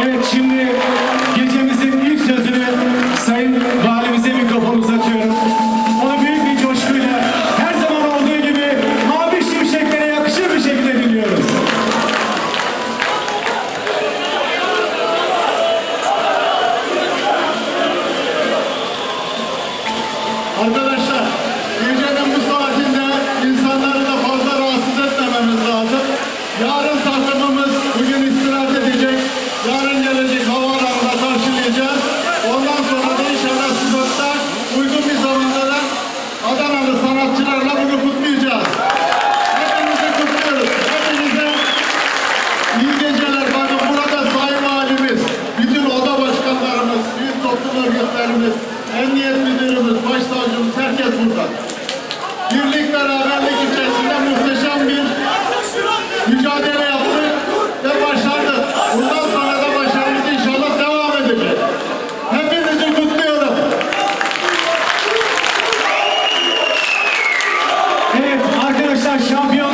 Evet şimdi gecemizin ilk sözünü Sayın Valimize mikrofonu uzatıyorum. Onu büyük bir coşkuyla her zaman olduğu gibi mavi şimşeklere yakışır bir şekilde dinliyoruz. Arkadaşlar, gecenin bu saatinde insanları da fazla rahatsız etmememiz lazım. Yarın takımımız bugün istirahat edecek. Yarın gelecek havaalanına karşılayacağız. Ondan sonra da inşallah Sivas'ta uygun bir zamanda da Adanalı sanatçılarla bunu kutlayacağız. Hepinizi kutluyoruz. Hepinize iyi geceler. Bakın burada Sayın Valimiz, bütün oda başkanlarımız, büyük toplum örgütlerimiz, emniyet müdürümüz, başsavcımız, herkes burada. Birlik beraber Champion.